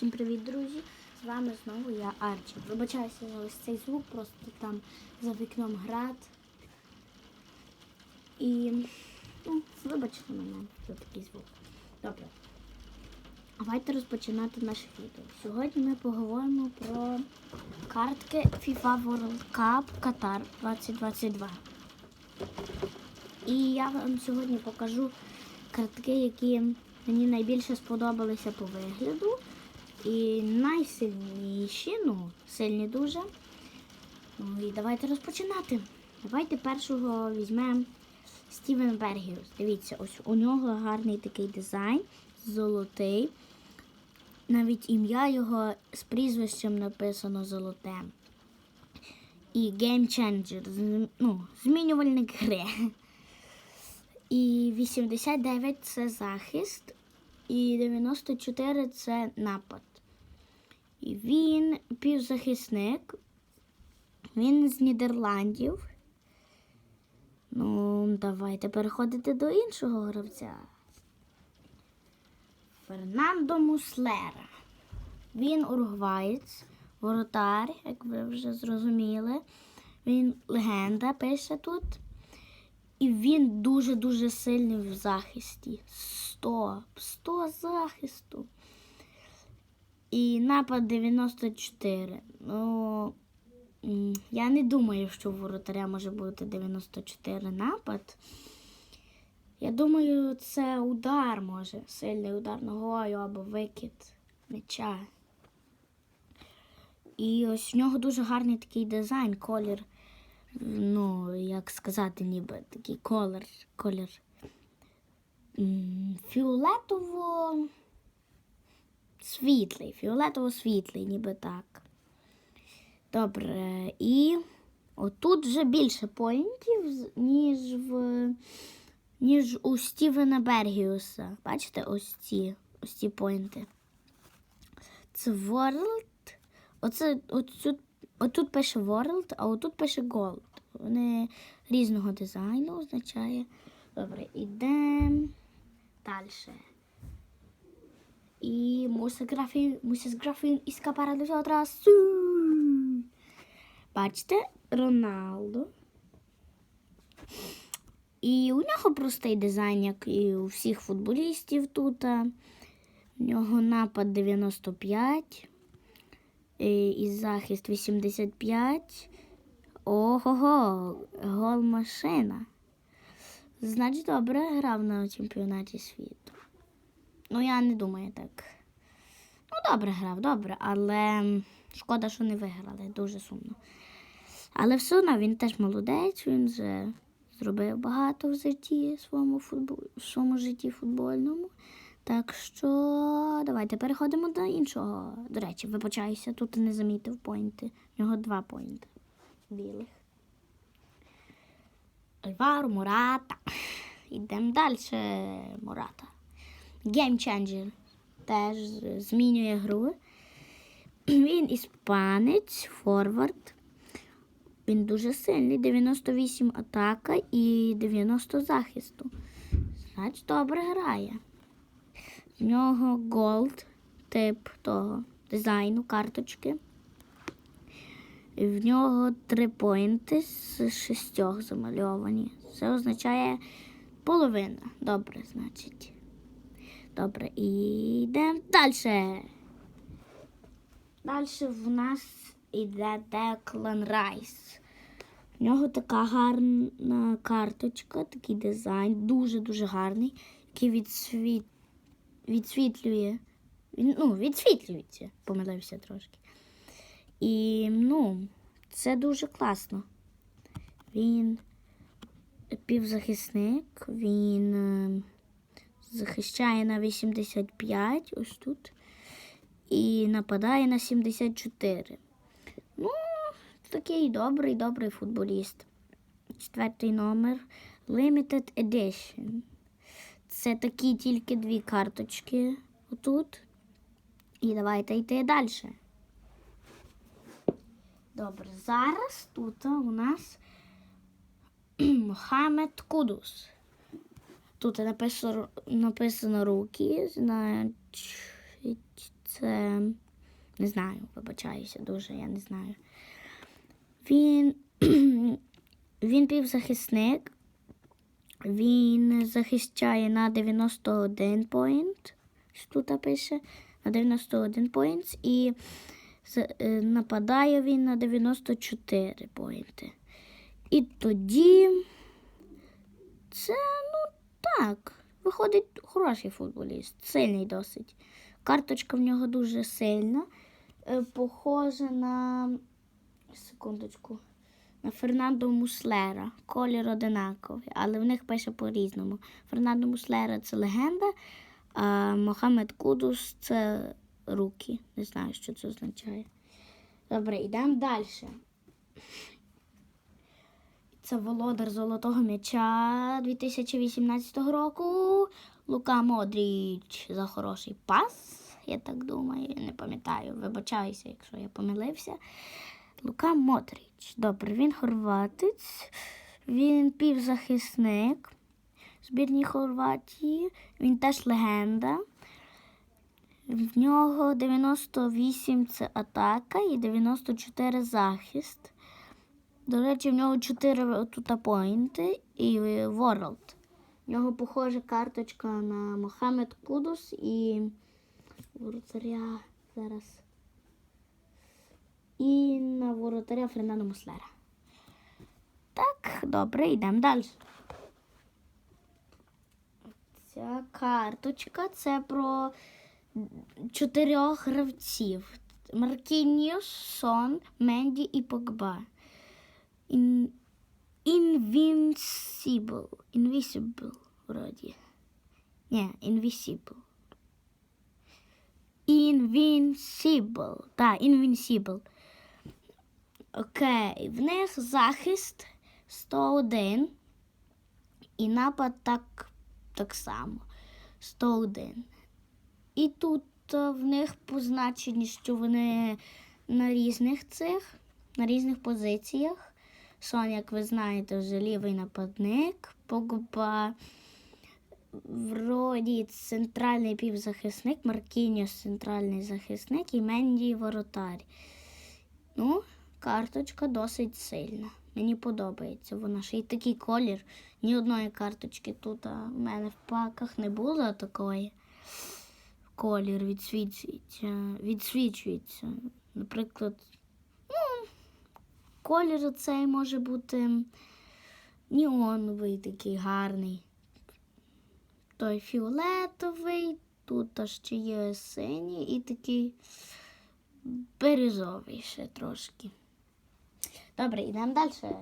Всім привіт, друзі! З вами знову я Арчі. Вибачаюся за ось цей звук, просто там за вікном град. І ну, вибачте мене за такий звук. Добре. Давайте розпочинати наше відео. Сьогодні ми поговоримо про картки FIFA World Cup Qatar 2022. І я вам сьогодні покажу картки, які мені найбільше сподобалися по вигляду. І найсильніші, ну, сильні дуже. Ну і давайте розпочинати. Давайте першого візьмемо Стівен Бергіус. Дивіться, ось у нього гарний такий дизайн, золотий. Навіть ім'я його з прізвищем написано золоте. І Changer, ну, змінювальник гри. І 89 це захист, і 94 це напад. І він півзахисник. Він з Нідерландів. Ну, давайте переходити до іншого гравця. Фернандо Муслера. Він уругваєць, воротар, як ви вже зрозуміли. Він легенда пише тут. І він дуже-дуже сильний в захисті. 100, 100 захисту. І напад 94. Ну, я не думаю, що у воротаря може бути 94 напад. Я думаю, це удар може. Сильний удар ногою або викид м'яча. І ось в нього дуже гарний такий дизайн, колір ну, як сказати, ніби такий колір, колір фіолетово світлий, фіолетово світлий, ніби так. Добре, і отут вже більше поінтів, ніж в ніж у Стівена Бергіуса. Бачите, ось ці ось ці поінти. Це World. Оце отут, отут пише World, а отут пише Gold. Вони різного дизайну означає. Добре, ідемо далі. І мусиграфін, мусиграфін іскапара de otras. Бачите, Роналдо. І у нього простий дизайн, як і у всіх футболістів тут. У нього напад 95 е, і захист 85. Ого, гол машина. Значить, добре грав на чемпіонаті світу. Ну, я не думаю так. Ну, добре грав, добре, але шкода, що не виграли, дуже сумно. Але все одно він теж молодець, він вже зробив багато в житті своєму футбол... своєму житті футбольному. Так що давайте переходимо до іншого. До речі, вибачаюся, тут не замітив поінти. У нього два поінти білих. Альваро, Мурата. Йдемо далі. Мурата. Game Changer. Теж змінює гру. Він іспанець, форвард. Він дуже сильний. 98 атака і 90 захисту. Значить, добре грає. В нього голд, тип того дизайну, карточки. В нього три поінти з шістьох замальовані. Це означає половина. Добре, значить. Добре, і йдемо далі. Далі в нас йде Деклан Райс. В нього така гарна карточка, такий дизайн, дуже-дуже гарний, який відсвіт... відсвітлює. Він, ну, відсвітлюється, помилився трошки. І ну, це дуже класно. Він півзахисник, він е, захищає на 85 ось тут. І нападає на 74. Ну, такий добрий, добрий футболіст. Четвертий номер Limited Edition. Це такі тільки дві карточки отут. І давайте йти далі. Добре, зараз тут у нас Мохамед Кудус. Тут написано, написано руки, значить це не знаю, вибачаюся дуже, я не знаю. Він, він півзахисник. Він захищає на 91 поінт. Тут пише на 91 поінт. І е, нападає він на 94 поінти. І тоді це, так, виходить хороший футболіст, сильний досить. Карточка в нього дуже сильна. Е, Похожа на секундочку. На Фернандо Муслера. Колір одинаковий, але в них пише по-різному. Фернандо Муслера це легенда, а Мохамед Кудус це руки. Не знаю, що це означає. Добре, йдемо далі. Це володар золотого м'яча 2018 року. Лука Модріч за хороший пас. Я так думаю, не пам'ятаю. Вибачаюся, якщо я помилився. Лука Модріч. Добре, він хорватець, він півзахисник збірній Хорватії. Він теж легенда. В нього 98 це атака і 94 захист. До речі, в нього 4 тут поінти і World. В нього похожа карточка на Мохамед Кудус і воротаря зараз. І на воротаря Фернандо Муслера. Так, добре, йдемо далі. Ця карточка це про чотирьох гравців: Маркініус, Сон, Менді і Погба. In, invincible. Invisible, вроді. Ні, invisible. Invincible. Так, invincible. Окей, в них захист 101. І напад так, так само. 101. І тут е, в них позначені, що вони на різних цих, на різних позиціях. Сон, як ви знаєте, вже лівий нападник. Погба вроді центральний півзахисник, Маркініус центральний захисник і Менді воротар. Ну, карточка досить сильна. Мені подобається вона. Ще й такий колір. Ні одної карточки тут а, в мене в паках не було такої. Колір відсвічується. відсвічується. Наприклад, колір цей може бути неоновий такий гарний. Той фіолетовий, тут ще є синій і такий бирюзовий ще трошки. Добре, йдемо далі.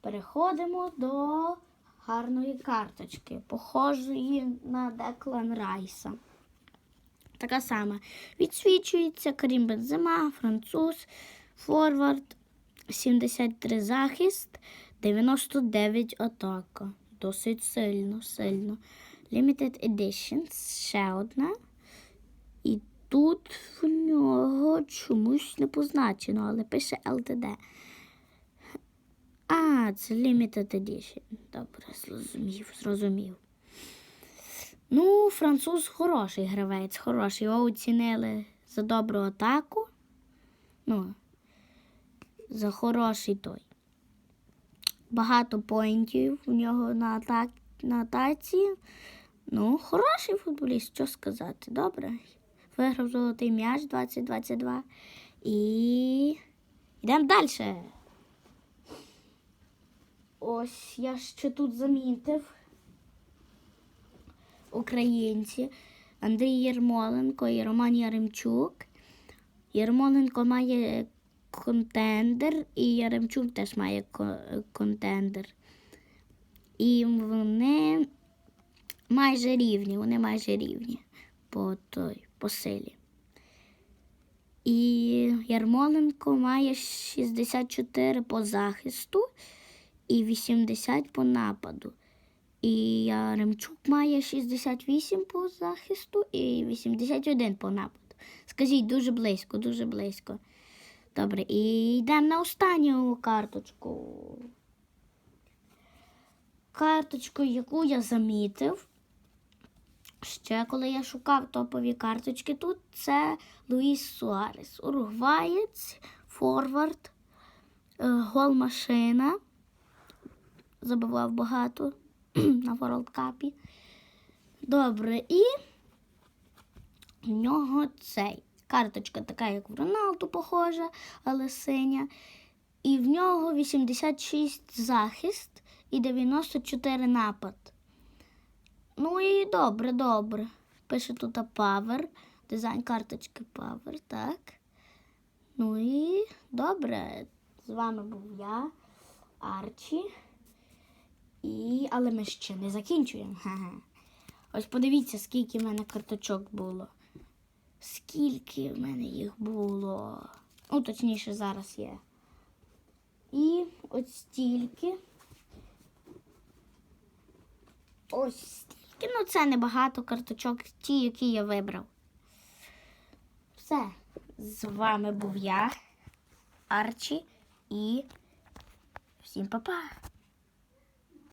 Переходимо до гарної карточки, похожої на Деклан Райса. Така сама. Відсвічується Карім Бензема, француз, форвард, 73 захист, 99 атака. Досить сильно, сильно. Limited Edition, ще одна. І тут в нього чомусь не позначено, але пише LTD. А, це Limited Edition. Добре, зрозумів, зрозумів. Ну, француз хороший гравець, хороший. Його оцінили за добру атаку. Ну, за хороший той. Багато поінтів у нього на, атак, на атаці. Ну, хороший футболіст, що сказати. Добре. Виграв золотий м'яч 2022. І йдемо далі. Ось я ще тут замітив українці Андрій Єрмоленко і Роман Яремчук. Єрмоленко має контендер, і Яремчук теж має контендер. І вони майже рівні, вони майже рівні по той, по силі. І Ярмоленко має 64 по захисту і 80 по нападу. І Яремчук має 68 по захисту і 81 по нападу. Скажіть, дуже близько, дуже близько. Добре, і йдемо на останню карточку. Карточку, яку я замітив. Ще коли я шукав топові карточки тут, це Луїс Суарес, уругваєць, форвард, е, гол-машина. Забивав багато на World Cup. Добре, і в нього цей. Карточка така, як в Роналду, похожа, але синя. І в нього 86 захист і 94 напад. Ну і добре, добре. Пише тут Power. Дизайн карточки Power, так. Ну і добре. З вами був я, Арчі. І... Але ми ще не закінчуємо. Ха-ха. Ось подивіться, скільки в мене карточок було. Скільки в мене їх було. Ну, точніше, зараз є. І ось стільки. Ось стільки. Ну, це небагато карточок, ті, які я вибрав. Все. З вами був я, Арчі, і всім па-па.